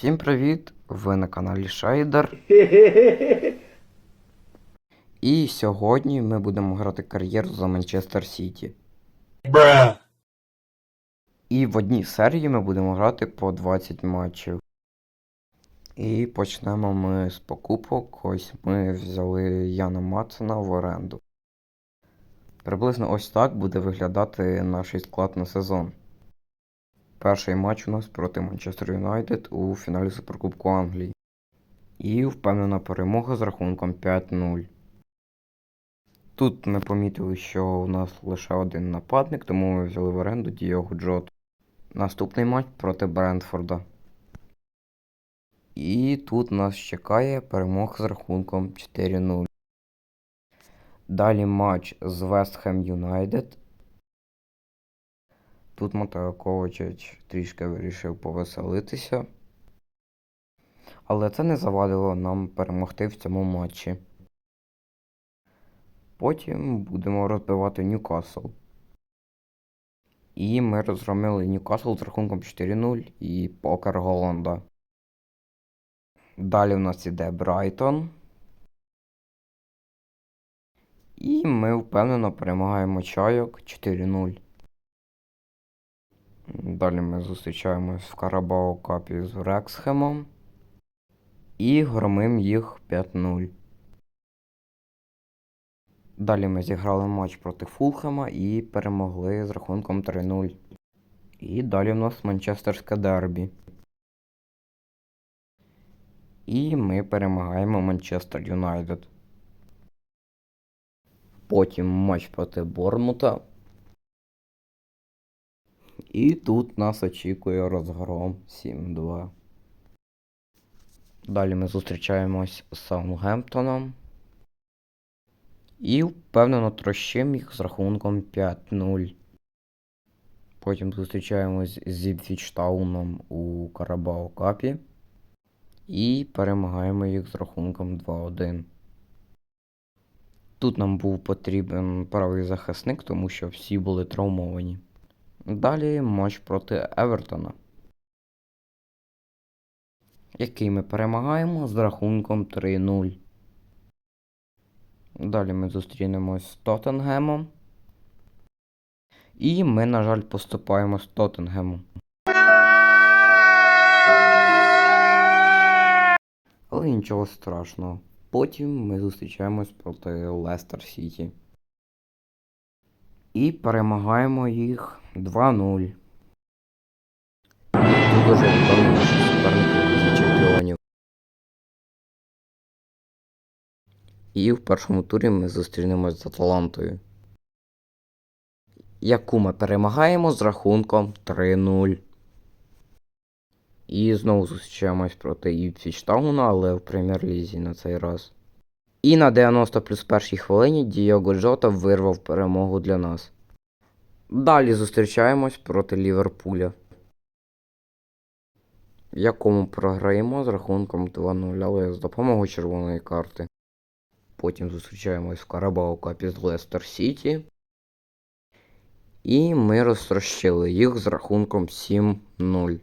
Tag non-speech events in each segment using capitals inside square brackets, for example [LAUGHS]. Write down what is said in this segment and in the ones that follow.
Всім привіт! Ви на каналі Шейдер. [LAUGHS] І сьогодні ми будемо грати кар'єру за Манчестер Сіті. І в одній серії ми будемо грати по 20 матчів. І почнемо ми з покупок. Ось ми взяли Яна Матсена в оренду. Приблизно ось так буде виглядати наш склад на сезон. Перший матч у нас проти Манчестер Юнайтед у фіналі Суперкубку Англії. І впевнена перемога з рахунком 5-0. Тут ми помітили, що у нас лише один нападник, тому ми взяли в оренду Діого Джоту. Наступний матч проти Брентфорда. І тут нас чекає перемога з рахунком 4-0. Далі матч з Вестхем Юнайтед. Тут Матео Ковачич трішки вирішив повеселитися. Але це не завадило нам перемогти в цьому матчі. Потім будемо розбивати Ньюкасл. І ми розгромили Ньюкасл з рахунком 4-0 і покер Голланда. Далі в нас іде Брайтон. І ми впевнено перемагаємо чайок 4-0. Далі ми зустрічаємось в Карабао Капі з Рексхемом. І громим їх 5-0. Далі ми зіграли матч проти Фулхема і перемогли з рахунком 3-0. І далі в нас Манчестерське дербі. І ми перемагаємо Манчестер Юнайтед. Потім матч проти Бормута. І тут нас очікує розгром 7-2. Далі ми зустрічаємось з Саутгемптоном. І впевнено трощим їх з рахунком 5-0. Потім зустрічаємось з Іпсвічтауном у Карабао Капі. І перемагаємо їх з рахунком 2-1. Тут нам був потрібен правий захисник, тому що всі були травмовані. Далі матч проти Евертона, який ми перемагаємо з рахунком 3-0. Далі ми зустрінемось з Тоттенгемом. І ми, на жаль, поступаємо з Тоттенгемом. Але нічого страшного. Потім ми зустрічаємось проти Лестер Сіті. І перемагаємо їх 2-0. Дуже відомі чемпіонів. І в першому турі ми зустрінемось з Аталантою. Яку ми перемагаємо з рахунком 3-0. І знову зустрічаємось проти Іпсвічтауна, але в прем'єр-лізі на цей раз. І на 90 плюс першій хвилині Діого Джота вирвав перемогу для нас. Далі зустрічаємось проти Ліверпуля, якому програємо з рахунком 2-0, але з допомогою червоної карти. Потім зустрічаємось в Карабао Капі з Лестер Сіті. І ми розтрощили їх з рахунком 7-0.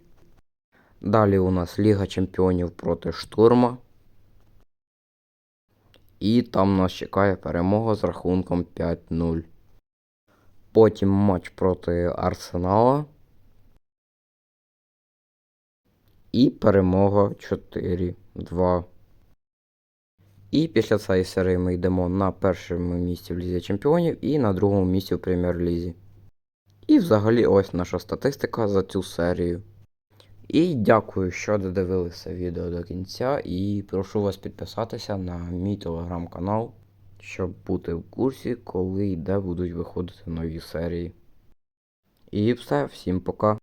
Далі у нас Ліга Чемпіонів проти Штурма. І там нас чекає перемога з рахунком 5-0. Потім матч проти Арсенала. І перемога 4-2. І після цієї серії ми йдемо на першому місці в Лізі Чемпіонів і на другому місці в Прем'єр-лізі. І взагалі ось наша статистика за цю серію. І дякую, що додивилися відео до кінця. І прошу вас підписатися на мій телеграм-канал, щоб бути в курсі, коли і де будуть виходити нові серії. І все, всім пока.